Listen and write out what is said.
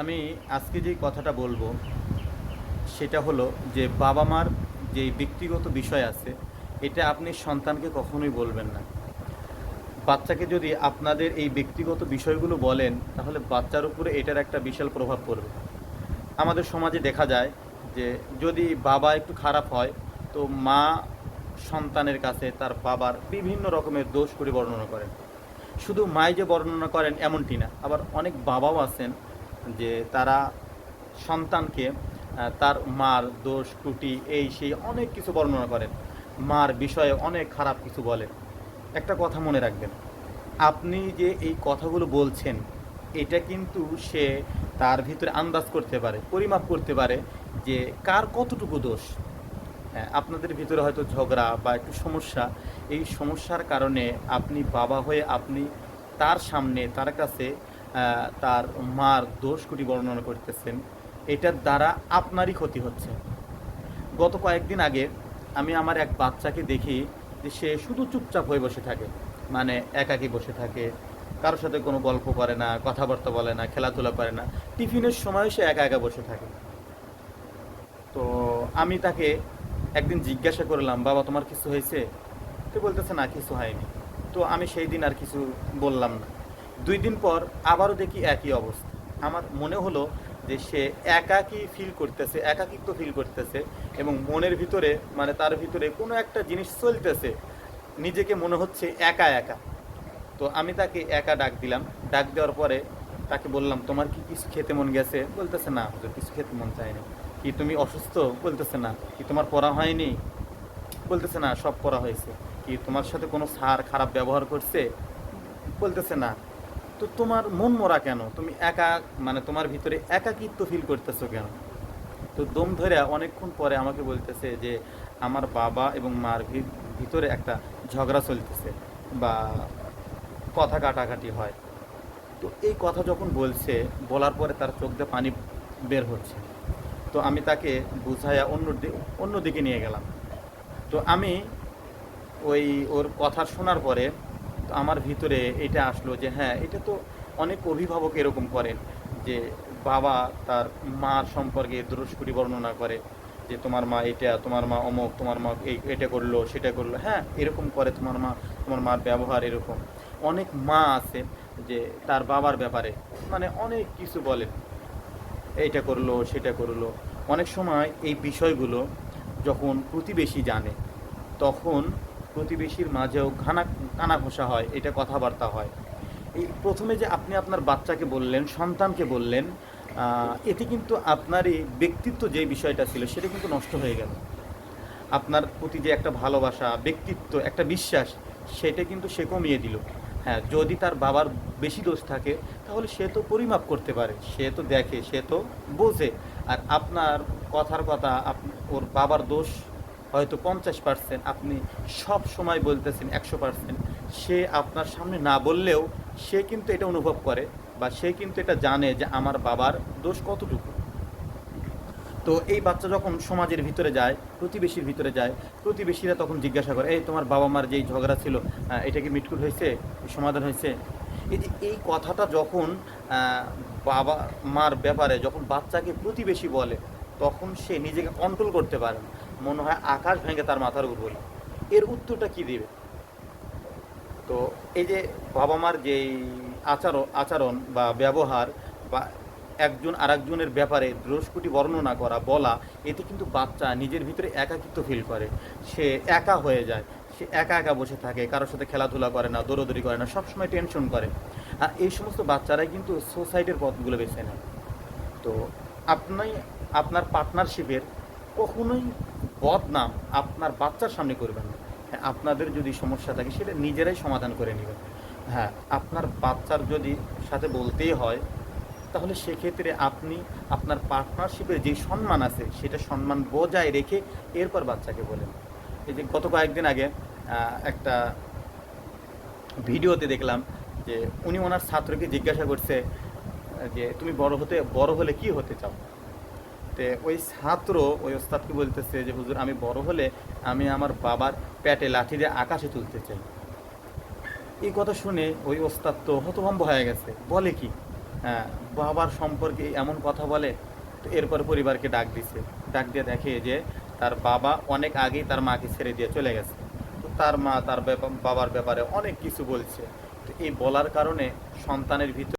আমি আজকে যেই কথাটা বলব, সেটা হলো যে বাবা মার যেই ব্যক্তিগত বিষয় আছে, এটা আপনি সন্তানকে কখনোই বলবেন না। বাচ্চাকে যদি আপনাদের এই ব্যক্তিগত বিষয়গুলো বলেন, তাহলে বাচ্চার উপরে এটার একটা বিশাল প্রভাব পড়বে। আমাদের সমাজে দেখা যায় যে যদি বাবা একটু খারাপ হয়, তো মা সন্তানের কাছে তার বাবার বিভিন্ন রকমের দোষ করে বর্ণনা করেন। শুধু মাই যে বর্ণনা করেন, এমনটি না। আবার অনেক বাবাও আছেন যে তারা সন্তানকে তার মার দোষ ত্রুটি এই, সেই অনেক কিছু বর্ণনা করেন। মার বিষয়ে অনেক খারাপ কিছু বলেন। একটা কথা মনে রাখবেন, আপনি যে এই কথাগুলো বলছেন, এটা কিন্তু সে তার ভিতরে আন্দাজ করতে পারে, পরিমাপ করতে পারে যে কার কতটুকু দোষ। হ্যাঁ আপনাদের ভিতরে হয়তো ঝগড়া বা একটু সমস্যা, এই সমস্যার কারণে আপনি বাবা হয়ে আপনি তার সামনে, তার কাছে তার মার দোষগুলি বর্ণনা করতেছেন। এটার দ্বারা আপনারই ক্ষতি হচ্ছে। গত কয়েকদিন আগে আমি আমার এক বাচ্চাকে দেখি যে সে শুধু চুপচাপ হয়ে বসে থাকে। মানে একাকী বসে থাকে, কারোর সাথে কোনো গল্প করে না, কথাবার্তা বলে না, খেলাধুলা করে না। টিফিনের সময় সে একা একা বসে থাকে। তো আমি তাকে একদিন জিজ্ঞাসা করলাম, বাবা, তোমার কিছু হয়েছে? তো বলতেছে, না, কিছু হয়নি। তো আমি সেই দিন আর কিছু বললাম না। দুই দিন পর আবারও দেখি একই অবস্থা। আমার মনে হলো যে সে একাকি ফিল করতেছে, একাকিত্ব ফিল করতেছে এবং মনের ভিতরে মানে তার ভিতরে কোনো একটা জিনিস চলতেছে। নিজেকে মনে হচ্ছে একা একা। তো আমি তাকে একা ডাক দিলাম। ডাক দেওয়ার পরে তাকে বললাম, তোমার কি কিছু খেতে মন গেছে? বলতেছে, না কিছু খেতে মন চায়নি কি তুমি অসুস্থ? বলতেছে, না। কি তোমার পড়া হয়নি? বলতেছে, না, সব পড়া হয়েছে। কি তোমার সাথে কোনো সার খারাপ ব্যবহার করছে? বলতেছে, না। তো তোমার মন মরা কেন? তুমি একা মানে তোমার ভিতরে একাকিত্ব ফিল করতেছো কেন? তো দম ধরে অনেকক্ষণ পরে আমাকে বলতেছে যে, আমার বাবা এবং মার ভিতরে একটা ঝগড়া চলতেছে বা কথা কাটাকাটি হয়। তো এই কথা যখন বলছে, বলার পরে তার চোখ দিয়ে পানি বের হচ্ছে। তো আমি তাকে বুঝাইয়া অন্য অন্য দিকে নিয়ে গেলাম। তো আমি ওই, ওর কথা শোনার পরে তো আমার ভিতরে এটা আসলো যে হ্যাঁ এটা তো অনেক অভিভাবক এরকম করেন যে বাবা তার মার সম্পর্কে দুরস্কুটি বর্ণনা করে যে তোমার মা এটা, তোমার মা অমুক, তোমার মা এই, এটা করল, সেটা করল। হ্যাঁ এরকম করে তোমার মা, তোমার মার ব্যবহার এরকম। অনেক মা আছে যে তার বাবার ব্যাপারে মানে অনেক কিছু বলেন। এইটা করল, সেটা করল। অনেক সময় এই বিষয়গুলো যখন প্রতিবেশী জানে, তখন প্রতিবেশীর মাঝেও ঘানা কানা ঘষা হয়, এটা কথাবার্তা হয়। এই প্রথমে যে আপনি আপনার বাচ্চাকে বললেন, সন্তানকে বললেন এতে কিন্তু আপনার এই ব্যক্তিত্ব যে বিষয়টা ছিল, সেটা কিন্তু নষ্ট হয়ে গেল। আপনার প্রতি যে একটা ভালোবাসা, ব্যক্তিত্ব, একটা বিশ্বাস, সেটা কিন্তু সে কমিয়ে দিল। হ্যাঁ যদি তার বাবার বেশি দোষ থাকে, তাহলে সে তো পরিমাপ করতে পারে, সে তো দেখে, সে তো বোঝে। আর আপনার কথার কথা ওর বাবার দোষ হয়তো পঞ্চাশ পার্সেন্ট আপনি সব সময় বলতেছেন একশো পার্সেন্ট সে আপনার সামনে না বললেও সে কিন্তু এটা অনুভব করে বা সে কিন্তু এটা জানে যে আমার বাবার দোষ কতটুকু। তো এই বাচ্চা যখন সমাজের ভিতরে যায়, প্রতিবেশীর ভিতরে যায়, প্রতিবেশীরা তখন জিজ্ঞাসা করে, এই তোমার বাবা মার যেই ঝগড়া ছিল এটা কি মিটকুট হয়েছে? সমাধান হয়েছে? এই যে এই কথাটা যখন বাবা মার ব্যাপারে যখন বাচ্চাকে প্রতিবেশী বলে, তখন সে নিজেকে কন্ট্রোল করতে পারে না। মনে হয় আকাশ ভেঙে তার মাথার উপর পড়ে। এর উত্তরটা কি দিবে? তো এই যে বাবা মার যেই আচরণ আচরণ বা ব্যবহার বা একজন আরেকজনের ব্যাপারে দ্রষ্কুটি বর্ণনা করা, বলা, এতে কিন্তু বাচ্চা নিজের ভিতরে একাকিত্ব ফিল করে। সে একা হয়ে যায়, সে একা একা বসে থাকে, কারোর সাথে খেলাধুলা করে না, দৌড়দৌড়ি করে না, সবসময় টেনশন করে। আর এই সমস্ত বাচ্চারাই কিন্তু সোসাইটির পথগুলো বেছে নেয়। তো আপনি, আপনার পার্টনারশিপের কখনোই বদনাম আপনার বাচ্চার সামনে করবেন না। হ্যাঁ, আপনাদের যদি সমস্যা থাকে সেটা নিজেরাই সমাধান করে নেবেন। হ্যাঁ আপনার বাচ্চার যদি সাথে বলতেই হয় তাহলে সেক্ষেত্রে আপনি আপনার পার্টনারশিপের যে সম্মান আছে সেটা সম্মান বজায় রেখে এরপর বাচ্চাকে বলেন। এই যে গত কয়েকদিন আগে একটা ভিডিওতে দেখলাম যে উনি ওনার ছাত্রকে জিজ্ঞাসা করছে যে তুমি বড় হতে বড় হলে কি হতে চাও? তে ওই ছাত্র ওই ওস্তাদকে বলতেছে যে হুজুর আমি বড় হলে আমি আমার বাবার পেটে লাঠি দিয়ে আকাশে তুলতে চাই। এই কথা শুনে ওই ওস্তাদ তো হতভম্ব হয়ে গেছে। বলে কি? আহ, বাবার সম্পর্কে এমন কথা বলে তো এরপর পরিবারকে ডাক দিছে। ডাক দিয়ে দেখে যে তার বাবা অনেক আগেই তার মাকে ছেড়ে দিয়ে চলে গেছে। তো তার মা তার বাবার ব্যাপারে অনেক কিছু বলছে। তো এই বলার কারণে সন্তানের ভিতর